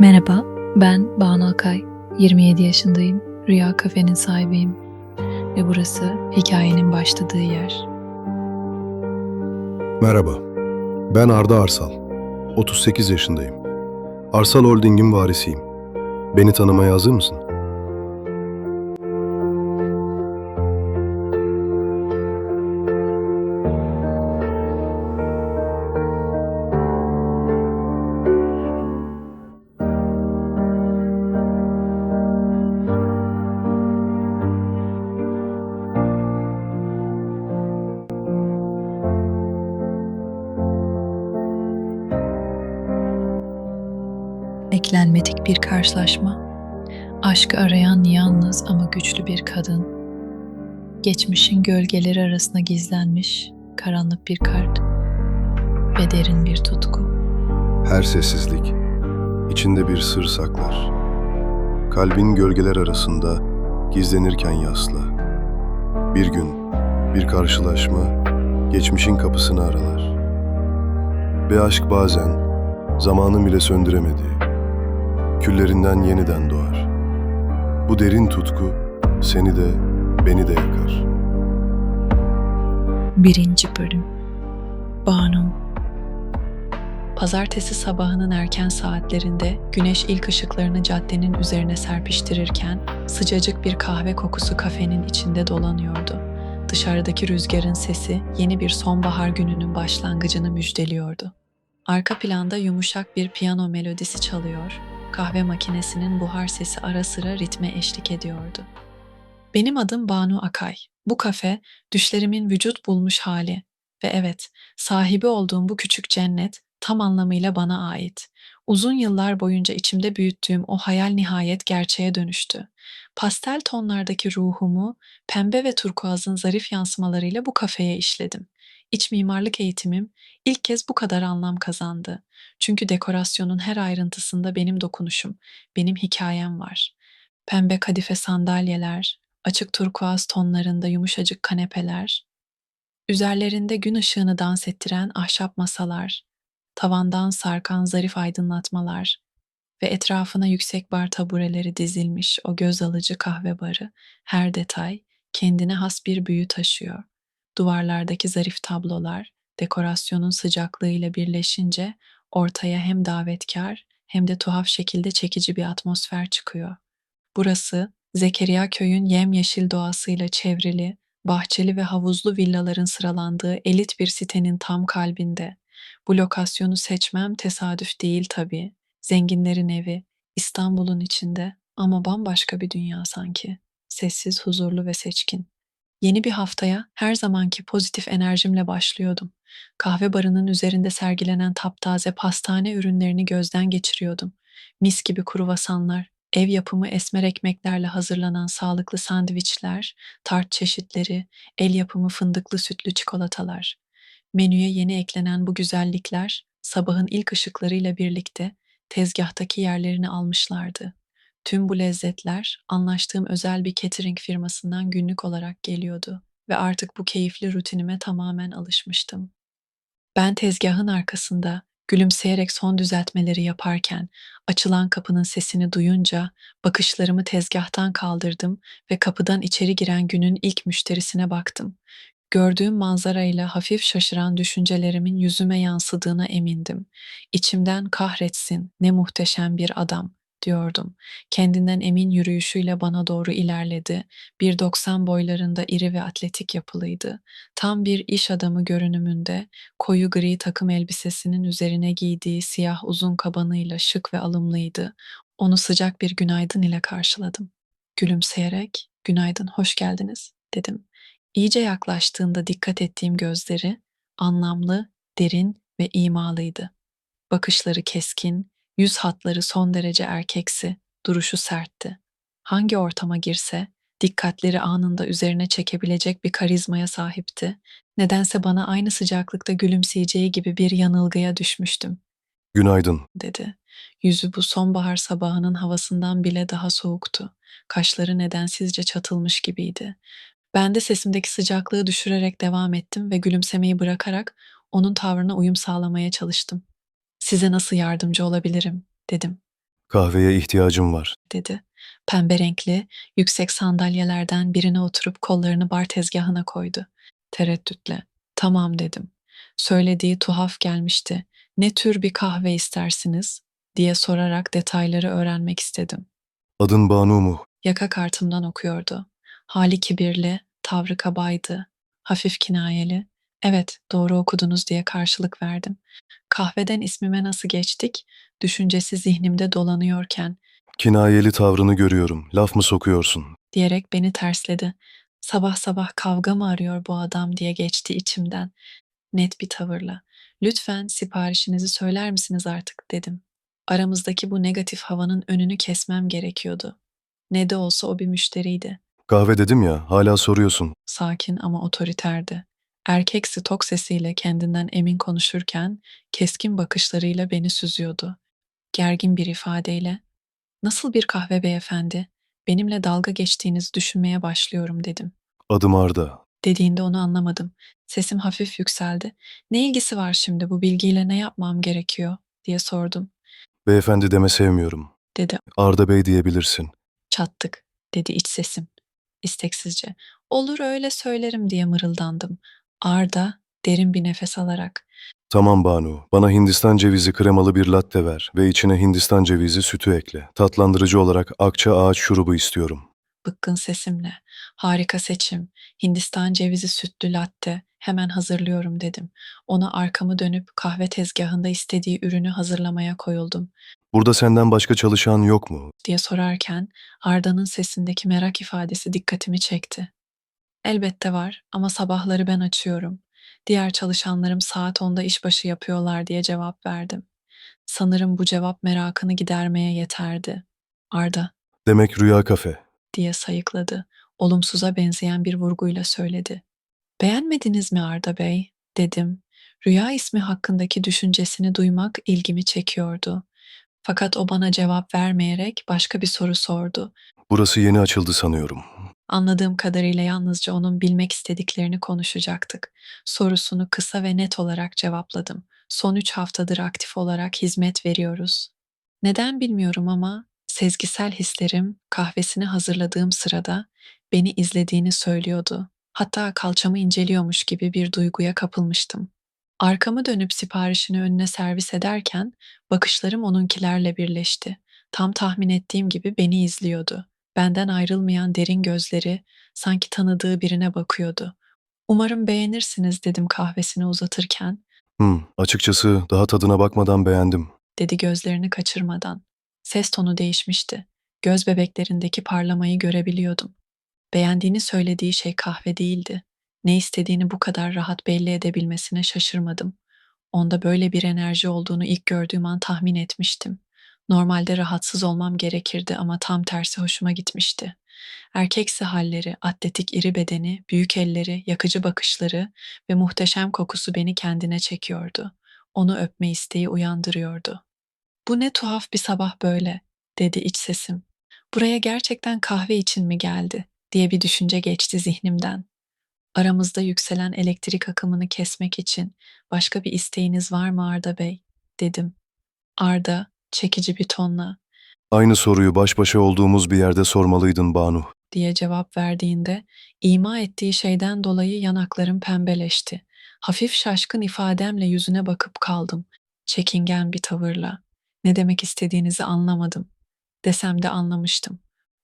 Merhaba, ben Banu Akay. 27 yaşındayım. Rüya Kafe'nin sahibiyim. Ve burası hikayenin başladığı yer. Merhaba, ben Arda Arsal. 38 yaşındayım. Arsal Holding'in varisiyim. Beni tanımaya hazır mısın? Karşılaşma. Aşkı arayan yalnız ama güçlü bir kadın. Geçmişin gölgeleri arasında gizlenmiş karanlık bir kart ve derin bir tutku. Her sessizlik, içinde bir sır saklar. Kalbin gölgeler arasında gizlenirken yasla. Bir gün, bir karşılaşma, geçmişin kapısını aralar. Ve aşk bazen, zamanın bile söndüremediği, küllerinden yeniden doğar. Bu derin tutku seni de beni de yakar. Birinci bölüm Banu Pazartesi sabahının erken saatlerinde güneş ilk ışıklarını caddenin üzerine serpiştirirken sıcacık bir kahve kokusu kafenin içinde dolanıyordu. Dışarıdaki rüzgarın sesi yeni bir sonbahar gününün başlangıcını müjdeliyordu. Arka planda yumuşak bir piyano melodisi çalıyor, kahve makinesinin buhar sesi ara sıra ritme eşlik ediyordu. Benim adım Banu Akay. Bu kafe düşlerimin vücut bulmuş hali ve evet, sahibi olduğum bu küçük cennet tam anlamıyla bana ait. Uzun yıllar boyunca içimde büyüttüğüm o hayal nihayet gerçeğe dönüştü. Pastel tonlardaki ruhumu pembe ve turkuazın zarif yansımalarıyla bu kafeye işledim. İç mimarlık eğitimim ilk kez bu kadar anlam kazandı. Çünkü dekorasyonun her ayrıntısında benim dokunuşum, benim hikayem var. Pembe kadife sandalyeler, açık turkuaz tonlarında yumuşacık kanepeler, üzerlerinde gün ışığını dans ettiren ahşap masalar, tavandan sarkan zarif aydınlatmalar ve etrafına yüksek bar tabureleri dizilmiş o göz alıcı kahve barı, her detay kendine has bir büyü taşıyor. Duvarlardaki zarif tablolar, dekorasyonun sıcaklığıyla birleşince ortaya hem davetkar hem de tuhaf şekilde çekici bir atmosfer çıkıyor. Burası Zekeriya köyün yemyeşil doğasıyla çevrili, bahçeli ve havuzlu villaların sıralandığı elit bir sitenin tam kalbinde. Bu lokasyonu seçmem tesadüf değil tabii. Zenginlerin evi, İstanbul'un içinde ama bambaşka bir dünya sanki. Sessiz, huzurlu ve seçkin. Yeni bir haftaya her zamanki pozitif enerjimle başlıyordum. Kahve barının üzerinde sergilenen taptaze pastane ürünlerini gözden geçiriyordum. Mis gibi kruvasanlar, ev yapımı esmer ekmeklerle hazırlanan sağlıklı sandviçler, tart çeşitleri, el yapımı fındıklı sütlü çikolatalar. Menüye yeni eklenen bu güzellikler sabahın ilk ışıklarıyla birlikte tezgahtaki yerlerini almışlardı. Tüm bu lezzetler anlaştığım özel bir catering firmasından günlük olarak geliyordu ve artık bu keyifli rutinime tamamen alışmıştım. Ben tezgahın arkasında gülümseyerek son düzeltmeleri yaparken açılan kapının sesini duyunca bakışlarımı tezgahtan kaldırdım ve kapıdan içeri giren günün ilk müşterisine baktım. Gördüğüm manzarayla hafif şaşıran düşüncelerimin yüzüme yansıdığına emindim. İçimden kahretsin ne muhteşem bir adam diyordum. Kendinden emin yürüyüşüyle bana doğru ilerledi. 1.90 boylarında iri ve atletik yapılıydı. Tam bir iş adamı görünümünde, koyu gri takım elbisesinin üzerine giydiği siyah uzun kabanıyla şık ve alımlıydı. Onu sıcak bir günaydın ile karşıladım. Gülümseyerek, günaydın, hoş geldiniz, dedim. İyice yaklaştığında dikkat ettiğim gözleri, anlamlı, derin ve imalıydı. Bakışları keskin, yüz hatları son derece erkeksi, duruşu sertti. Hangi ortama girse, dikkatleri anında üzerine çekebilecek bir karizmaya sahipti. Nedense bana aynı sıcaklıkta gülümseyeceği gibi bir yanılgıya düşmüştüm, Günaydın. dedi. Yüzü bu sonbahar sabahının havasından bile daha soğuktu. Kaşları nedensizce çatılmış gibiydi. Ben de sesimdeki sıcaklığı düşürerek devam ettim ve gülümsemeyi bırakarak onun tavrına uyum sağlamaya çalıştım. Size nasıl yardımcı olabilirim, dedim. Kahveye ihtiyacım var. dedi. Pembe renkli, yüksek sandalyelerden birine oturup kollarını bar tezgahına koydu. Tereddütle. Tamam dedim. Söylediği tuhaf gelmişti. Ne tür bir kahve istersiniz? diye sorarak detayları öğrenmek istedim. Adın Banu mu? Yaka kartımdan okuyordu. Hali kibirli, tavrı kabaydı. Hafif kinayeli. Evet, doğru okudunuz diye karşılık verdim. Kahveden ismime nasıl geçtik? Düşüncesi zihnimde dolanıyorken Kinayeli tavrını görüyorum. Laf mı sokuyorsun? diyerek beni tersledi. Sabah sabah kavga mı arıyor bu adam diye geçti içimden. Net bir tavırla. Lütfen siparişinizi söyler misiniz artık dedim. Aramızdaki bu negatif havanın önünü kesmem gerekiyordu. Ne de olsa o bir müşteriydi. Kahve dedim ya, hala soruyorsun. Sakin ama otoriterdi. Erkeksi tok sesiyle kendinden emin konuşurken keskin bakışlarıyla beni süzüyordu. Gergin bir ifadeyle "Nasıl bir kahve beyefendi? Benimle dalga geçtiğinizi düşünmeye başlıyorum." dedim. Adım Arda. Dediğinde onu anlamadım. Sesim hafif yükseldi. "Ne ilgisi var şimdi bu bilgiyle ne yapmam gerekiyor?" diye sordum. Beyefendi deme sevmiyorum. Dedi Arda Bey diyebilirsin. Çattık, dedi iç sesim. İsteksizce. Olur öyle söylerim diye mırıldandım. Arda derin bir nefes alarak. Tamam Banu, bana Hindistan cevizi kremalı bir latte ver ve içine Hindistan cevizi sütü ekle. Tatlandırıcı olarak akça ağaç şurubu istiyorum. Bıkkın sesimle. Harika seçim. Hindistan cevizi sütlü latte. Hemen hazırlıyorum dedim. Ona arkamı dönüp kahve tezgahında istediği ürünü hazırlamaya koyuldum. Burada senden başka çalışan yok mu? diye sorarken Arda'nın sesindeki merak ifadesi dikkatimi çekti. Elbette var ama sabahları ben açıyorum. Diğer çalışanlarım saat 10'da işbaşı yapıyorlar diye cevap verdim. Sanırım bu cevap merakını gidermeye yeterdi. Arda Demek Rüya Kafe. diye sayıkladı. Olumsuza benzeyen bir vurguyla söyledi. Beğenmediniz mi Arda Bey? dedim. Rüya ismi hakkındaki düşüncesini duymak ilgimi çekiyordu. Fakat o bana cevap vermeyerek başka bir soru sordu. Burası yeni açıldı sanıyorum. Anladığım kadarıyla yalnızca onun bilmek istediklerini konuşacaktık. Sorusunu kısa ve net olarak cevapladım. Son üç haftadır aktif olarak hizmet veriyoruz. Neden bilmiyorum ama sezgisel hislerim kahvesini hazırladığım sırada beni izlediğini söylüyordu. Hatta kalçamı inceliyormuş gibi bir duyguya kapılmıştım. Arkamı dönüp siparişini önüne servis ederken bakışlarım onunkilerle birleşti. Tam tahmin ettiğim gibi beni izliyordu. Benden ayrılmayan derin gözleri sanki tanıdığı birine bakıyordu. Umarım beğenirsiniz dedim kahvesini uzatırken, Hmm, açıkçası daha tadına bakmadan beğendim. dedi gözlerini kaçırmadan. Ses tonu değişmişti. Göz bebeklerindeki parlamayı görebiliyordum. Beğendiğini söylediği şey kahve değildi. Ne istediğini bu kadar rahat belli edebilmesine şaşırmadım. Onda böyle bir enerji olduğunu ilk gördüğüm an tahmin etmiştim. Normalde rahatsız olmam gerekirdi ama tam tersi hoşuma gitmişti. Erkeksi halleri, atletik iri bedeni, büyük elleri, yakıcı bakışları ve muhteşem kokusu beni kendine çekiyordu. Onu öpme isteği uyandırıyordu. Bu ne tuhaf bir sabah böyle, dedi iç sesim. Buraya gerçekten kahve için mi geldi, diye bir düşünce geçti zihnimden. Aramızda yükselen elektrik akımını kesmek için başka bir isteğiniz var mı Arda Bey, dedim. Arda, çekici bir tonla, Aynı soruyu baş başa olduğumuz bir yerde sormalıydın Banu. diye cevap verdiğinde ima ettiği şeyden dolayı yanaklarım pembeleşti. Hafif şaşkın ifademle yüzüne bakıp kaldım. Çekingen bir tavırla. Ne demek istediğinizi anlamadım. Desem de anlamıştım.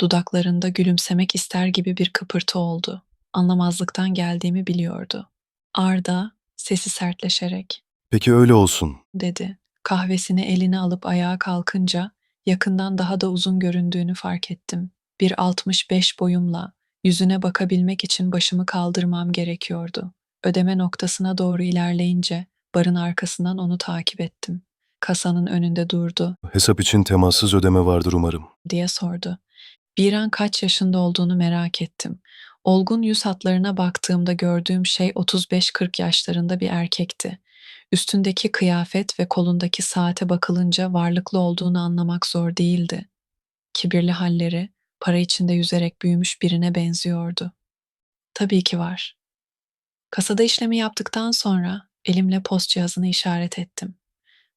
Dudaklarında gülümsemek ister gibi bir kıpırtı oldu. Anlamazlıktan geldiğimi biliyordu. Arda sesi sertleşerek Peki öyle olsun. dedi. Kahvesini eline alıp ayağa kalkınca yakından daha da uzun göründüğünü fark ettim. Bir 65 boyumla yüzüne bakabilmek için başımı kaldırmam gerekiyordu. Ödeme noktasına doğru ilerleyince barın arkasından onu takip ettim. Kasanın önünde durdu Hesap için temassız ödeme vardır umarım. diye sordu. Bir an kaç yaşında olduğunu merak ettim. Olgun yüz hatlarına baktığımda gördüğüm şey 35-40 yaşlarında bir erkekti. Üstündeki kıyafet ve kolundaki saate bakılınca varlıklı olduğunu anlamak zor değildi. Kibirli halleri para içinde yüzerek büyümüş birine benziyordu. Tabii ki var. Kasada işlemi yaptıktan sonra elimle post cihazını işaret ettim.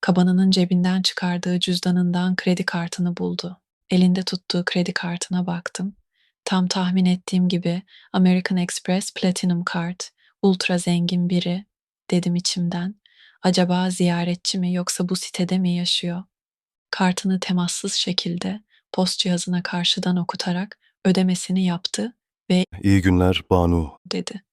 Kabanının cebinden çıkardığı cüzdanından kredi kartını buldu. Elinde tuttuğu kredi kartına baktım. Tam tahmin ettiğim gibi American Express Platinum Kart, ultra zengin biri, dedim içimden. Acaba ziyaretçi mi yoksa bu sitede mi yaşıyor? Kartını temassız şekilde post cihazına karşıdan okutarak ödemesini yaptı ve İyi günler Banu. dedi.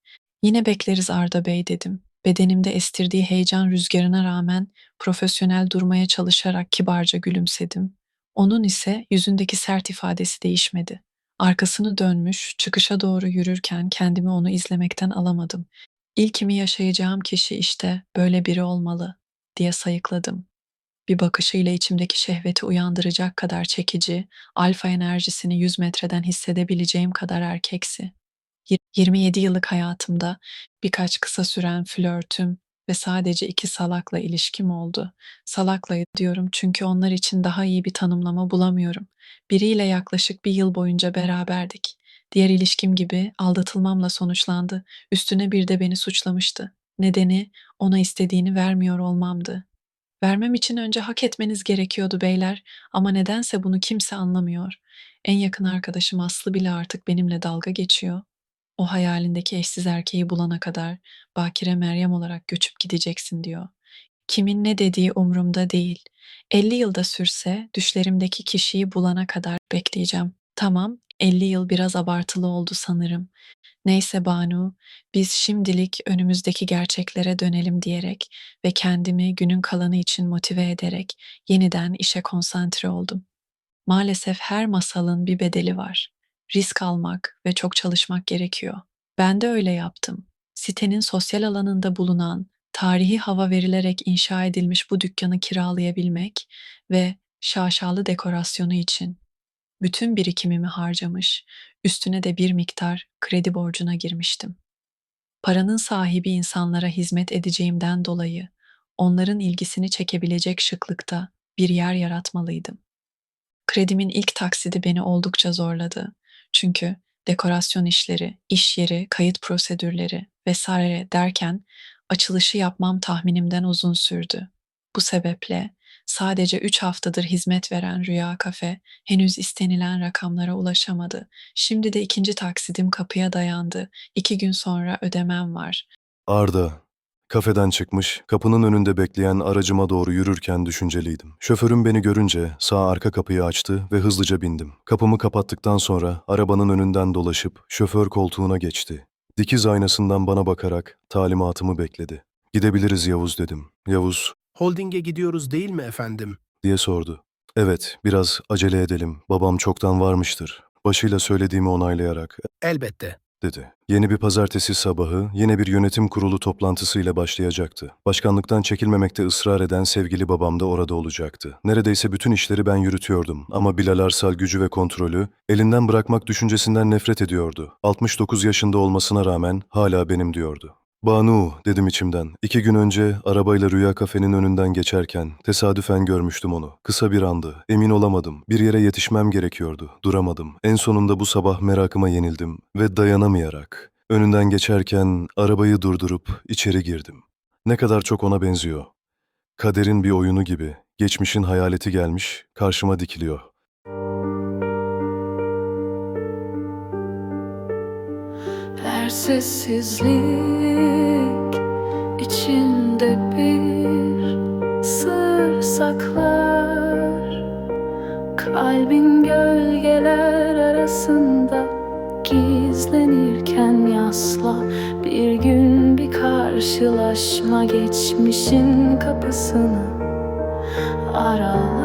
Yine bekleriz Arda Bey dedim. Bedenimde estirdiği heyecan rüzgarına rağmen profesyonel durmaya çalışarak kibarca gülümsedim. Onun ise yüzündeki sert ifadesi değişmedi. Arkasını dönmüş, çıkışa doğru yürürken kendimi onu izlemekten alamadım. İlkimi yaşayacağım kişi işte böyle biri olmalı diye sayıkladım. Bir bakışıyla içimdeki şehveti uyandıracak kadar çekici, alfa enerjisini 100 metreden hissedebileceğim kadar erkeksi. Yir- 27 yıllık hayatımda birkaç kısa süren flörtüm ve sadece iki salakla ilişkim oldu. Salakla diyorum çünkü onlar için daha iyi bir tanımlama bulamıyorum. Biriyle yaklaşık bir yıl boyunca beraberdik. Diğer ilişkim gibi aldatılmamla sonuçlandı. Üstüne bir de beni suçlamıştı. Nedeni ona istediğini vermiyor olmamdı. Vermem için önce hak etmeniz gerekiyordu beyler ama nedense bunu kimse anlamıyor. En yakın arkadaşım Aslı bile artık benimle dalga geçiyor. O hayalindeki eşsiz erkeği bulana kadar Bakire Meryem olarak göçüp gideceksin diyor. Kimin ne dediği umurumda değil. 50 yılda sürse düşlerimdeki kişiyi bulana kadar bekleyeceğim. Tamam, 50 yıl biraz abartılı oldu sanırım. Neyse Banu, biz şimdilik önümüzdeki gerçeklere dönelim diyerek ve kendimi günün kalanı için motive ederek yeniden işe konsantre oldum. Maalesef her masalın bir bedeli var. Risk almak ve çok çalışmak gerekiyor. Ben de öyle yaptım. Sitenin sosyal alanında bulunan, tarihi hava verilerek inşa edilmiş bu dükkanı kiralayabilmek ve şaşalı dekorasyonu için bütün birikimimi harcamış, üstüne de bir miktar kredi borcuna girmiştim. Paranın sahibi insanlara hizmet edeceğimden dolayı onların ilgisini çekebilecek şıklıkta bir yer yaratmalıydım. Kredimin ilk taksidi beni oldukça zorladı. Çünkü dekorasyon işleri, iş yeri, kayıt prosedürleri vesaire derken açılışı yapmam tahminimden uzun sürdü. Bu sebeple sadece 3 haftadır hizmet veren Rüya Kafe henüz istenilen rakamlara ulaşamadı. Şimdi de ikinci taksidim kapıya dayandı. İki gün sonra ödemem var. Arda. Kafeden çıkmış, kapının önünde bekleyen aracıma doğru yürürken düşünceliydim. Şoförüm beni görünce sağ arka kapıyı açtı ve hızlıca bindim. Kapımı kapattıktan sonra arabanın önünden dolaşıp şoför koltuğuna geçti. Dikiz aynasından bana bakarak talimatımı bekledi. Gidebiliriz Yavuz dedim. Yavuz Holding'e gidiyoruz değil mi efendim? diye sordu. Evet, biraz acele edelim. Babam çoktan varmıştır. Başıyla söylediğimi onaylayarak Elbette. dedi. Yeni bir pazartesi sabahı yine bir yönetim kurulu toplantısıyla başlayacaktı. Başkanlıktan çekilmemekte ısrar eden sevgili babam da orada olacaktı. Neredeyse bütün işleri ben yürütüyordum ama Bilal Arsal gücü ve kontrolü elinden bırakmak düşüncesinden nefret ediyordu. 69 yaşında olmasına rağmen hala benim diyordu. Banu dedim içimden. İki gün önce arabayla Rüya Kafe'nin önünden geçerken tesadüfen görmüştüm onu. Kısa bir andı. Emin olamadım. Bir yere yetişmem gerekiyordu. Duramadım. En sonunda bu sabah merakıma yenildim ve dayanamayarak önünden geçerken arabayı durdurup içeri girdim. Ne kadar çok ona benziyor. Kaderin bir oyunu gibi. Geçmişin hayaleti gelmiş, karşıma dikiliyor. Her sessizlik içinde bir sır saklar. Kalbin gölgeler arasında gizlenirken yasla. Bir gün bir karşılaşma geçmişin kapısını aralar